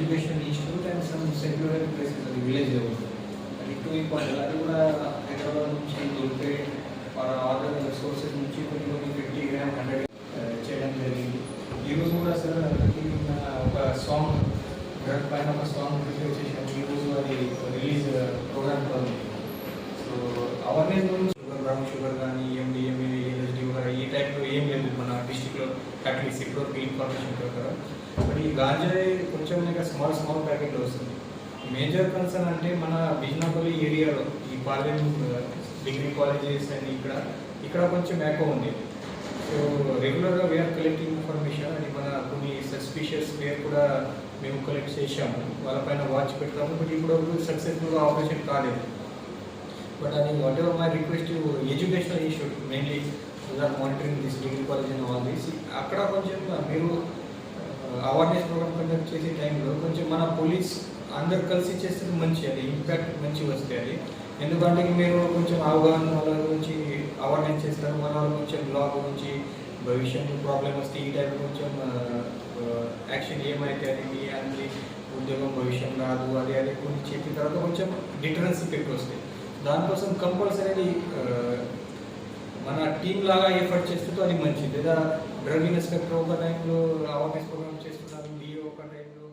education institute and some secular places at the village level. అది too important అది కూడా హైదరాబాద్ నుంచి దొరికే అదర్ సోర్సెస్ నుంచి కొన్ని కొన్ని ఫిఫ్టీ గ్రామ్ హండ్రెడ్ చేయడం జరిగింది ఈరోజు కూడా సార్ అది నిన్న ఒక సాంగ్ డ్రగ్ పైన ఒక సాంగ్ ప్రిపేర్ చేసాము ఈరోజు అది రిలీజ్ ప్రోగ్రామ్ కూడా ఉంది సో అవేర్నెస్ గురించి షుగర్ బ్రౌన్ షుగర్ కానీ ఎండి ఎంఏ ఎల్ఎస్డి ఈ టైప్లో ఏం లేదు మన డిస్టిక్లో అట్లీస్ట్ ఇప్పుడు ఇన్ఫర్మేషన్ ప్రకారం బట్ ఈ గాంజాయి కొంచెం ఇంకా స్మాల్ స్మాల్ ప్యాకెట్లో వస్తుంది. మేజర్ కన్సర్న్ అంటే మన బిజ్నాపల్లి ఏరియాలో ఈ పార్లమెంట్ డిగ్రీ కాలేజెస్ అని ఇక్కడ ఇక్కడ కొంచెం ఎక్కువ ఉంది. సో రెగ్యులర్గా వేఆర్ కలెక్టింగ్ ఇన్ఫర్మేషన్ అది మన కొన్ని సస్పిషియస్ వేర్ కూడా మేము కలెక్ట్ చేశాము. వాళ్ళపైన వాచ్ పెడతాము. బట్ ఇప్పుడు సక్సెస్ఫుల్గా ఆపరేషన్ కాలేదు. బట్ అది whatever my request educational issue mainly monitoring this degree college and all this అక్కడ కొంచెం మీరు అవేర్నెస్ ప్రోగ్రామ్ కండక్ట్ చేసే టైంలో కొంచెం మన పోలీస్ అందరు కలిసి చేస్తే మంచి అది ఇంపాక్ట్ మంచి వస్తాయి అది. ఎందుకంటే మీరు కొంచెం అవగాహన వాళ్ళ గురించి అవేర్నెస్ చేస్తారు మన వాళ్ళ కొంచెం లా గురించి భవిష్యత్తు ప్రాబ్లం వస్తే ఈ టైప్ కొంచెం యాక్షన్ ఏమైతే అది మీ అది ఉద్యోగం భవిష్యం రాదు అది అది కొన్ని చెప్పిన తర్వాత కొంచెం డిటరెన్స్ ఎఫెక్ట్ వస్తాయి దానికోసం కంపల్సరీ మన టీం లాగా ఎఫర్ట్ చేస్తే అది మంచిది. లేదా డ్రగ్ ఇన్స్పెక్టర్ ఒక టైంలో పన్నెండు